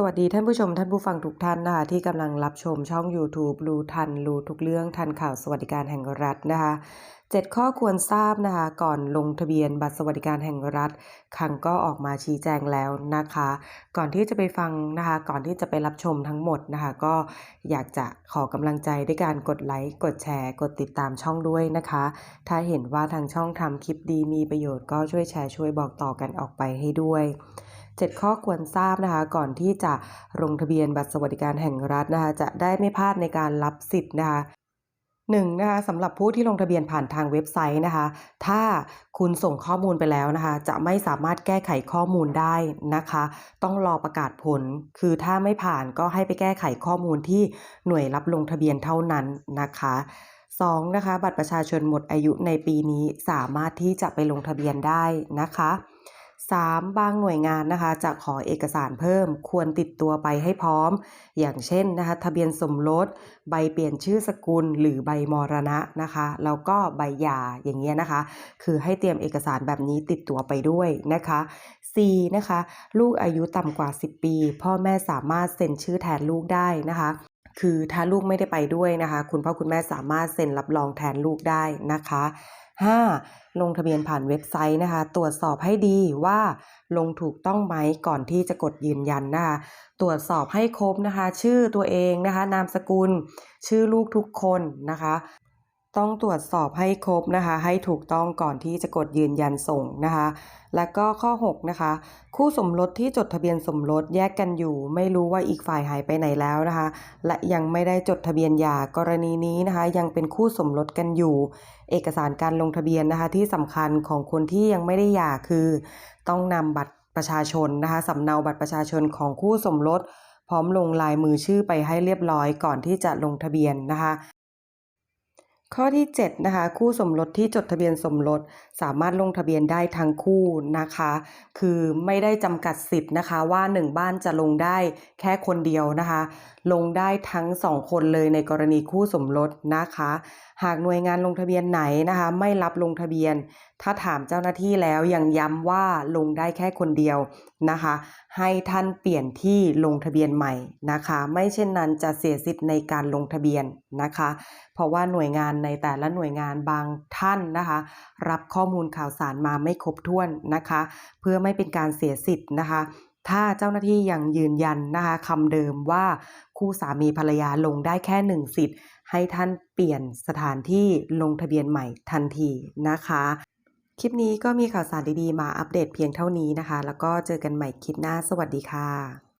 สวัสดีท่านผู้ชมท่านผู้ฟังทุกท่านนะคะที่กำลังรับชมช่อง YouTube รู้ทันรู้ทุกเรื่องทันข่าวสวัสดิการแห่งรัฐนะคะเจ็ดข้อควรทราบนะคะก่อนลงทะเบียนบัตรสวัสดิการแห่งรัฐคังก็ออกมาชี้แจงแล้วนะคะ ก่อนที่จะไปฟังนะคะ ก่อนที่จะไปรับชมทั้งหมดนะคะ ก็อยากจะขอกำลังใจด้วยการกดไลค์กดแชร์ กดติดตามช่องด้วยนะคะ ถ้าเห็นว่าทางช่องทำคลิปดีมีประโยชน์ก็ช่วยแชร์ช่วยบอกต่อกันออกไปให้ด้วย 7 ข้อควรทราบนะคะ ก่อนที่จะลงทะเบียนบัตรสวัสดิการแห่งรัฐนะคะ จะได้ไม่พลาดในการรับสิทธิ์นะคะหนึ่งนะคะสำหรับผู้ที่ลงทะเบียนผ่านทางเว็บไซต์นะคะ ถ้าคุณส่งข้อมูลไปแล้วนะคะ จะไม่สามารถแก้ไขข้อมูลได้นะคะ ต้องรอประกาศผล คือถ้าไม่ผ่านก็ให้ไปแก้ไขข้อมูลที่หน่วยรับลงทะเบียนเท่านั้นนะคะสองนะคะ บัตรประชาชนหมดอายุในปีนี้สามารถที่จะไปลงทะเบียนได้นะคะ 3. บางหน่วยงานนะคะจะขอเอกสารเพิ่ม ควรติดตัวไปให้พร้อม อย่างเช่นนะคะทะเบียนสมรส ใบเปลี่ยนชื่อสกุล หรือใบมรณะนะคะแล้วก็ใบหย่าอย่างเงี้ยนะคะ คือให้เตรียมเอกสารแบบนี้ติดตัวไปด้วยนะคะ C นะคะลูกอายุต่ำกว่า 10 ปี พ่อแม่สามารถเซ็นชื่อแทนลูกได้นะคะคือถ้าลูกไม่ได้ไปด้วยนะคะ คุณพ่อคุณแม่สามารถเซ็นรับรองแทนลูกได้นะคะ 5. ลงทะเบียนผ่านเว็บไซต์นะคะ ตรวจสอบให้ดีว่าลงถูกต้องไหมก่อนที่จะกดยืนยันนะคะ ตรวจสอบให้ครบนะคะ ชื่อตัวเองนะคะ นามสกุล ชื่อลูกทุกคนนะคะ ต้องตรวจสอบให้ครบนะคะ ให้ถูกต้องก่อนที่จะกดยืนยันส่งนะคะ และก็ข้อ 6 นะคะ คู่สมรสที่จดทะเบียนสมรสแยกกันอยู่ ไม่รู้ว่าอีกฝ่ายหายไปไหนแล้วนะคะ และยังไม่ได้จดทะเบียนหย่ากรณีนี้นะคะ ยังเป็นคู่สมรสกันอยู่ เอกสารการลงทะเบียนนะคะ ที่สำคัญของคนที่ยังไม่ได้หย่าคือ ต้องนำบัตรประชาชนนะคะสำเนาบัตรประชาชนของคู่สมรสพร้อมลงลายมือชื่อไปให้เรียบร้อยก่อนที่จะลงทะเบียนนะคะ ข้อที่ 7 นะคะ คู่สมรสที่จดทะเบียนสมรสสามารถลงทะเบียนได้ทั้งคู่นะคะ คือไม่ได้จำกัดสิทธิ์นะคะ ว่า 1 บ้านจะลงได้แค่คนเดียวนะคะ ลงได้ทั้ง 2 คนเลยในกรณีคู่สมรสนะคะ หากหน่วยงานลงทะเบียนไหนนะคะ ไม่รับลงทะเบียน ถ้าถามเจ้าหน้าที่แล้วยังย้ำว่าลงได้แค่คนเดียวนะคะ ให้ท่านเปลี่ยนที่ลงทะเบียนใหม่นะคะ ไม่เช่นนั้นจะเสียสิทธิ์ในการลงทะเบียนนะคะ เพราะว่าหน่วยงานในแต่ละหน่วยงานบางท่านนะคะ รับข้อมูลข่าวสารมาไม่ครบถ้วนนะคะ เพื่อไม่เป็นการเสียสิทธิ์นะคะถ้าเจ้าหน้าที่ยังยืนยันนะคะคำเดิมว่าคู่สามีภรรยาลงได้แค่หนึ่งสิทธิ์ ให้ท่านเปลี่ยนสถานที่ลงทะเบียนใหม่ทันทีนะคะ คลิปนี้ก็มีข่าวสารดีๆ มาอัปเดตเพียงเท่านี้นะคะ แล้วก็เจอกันใหม่คลิปหน้า สวัสดีค่ะ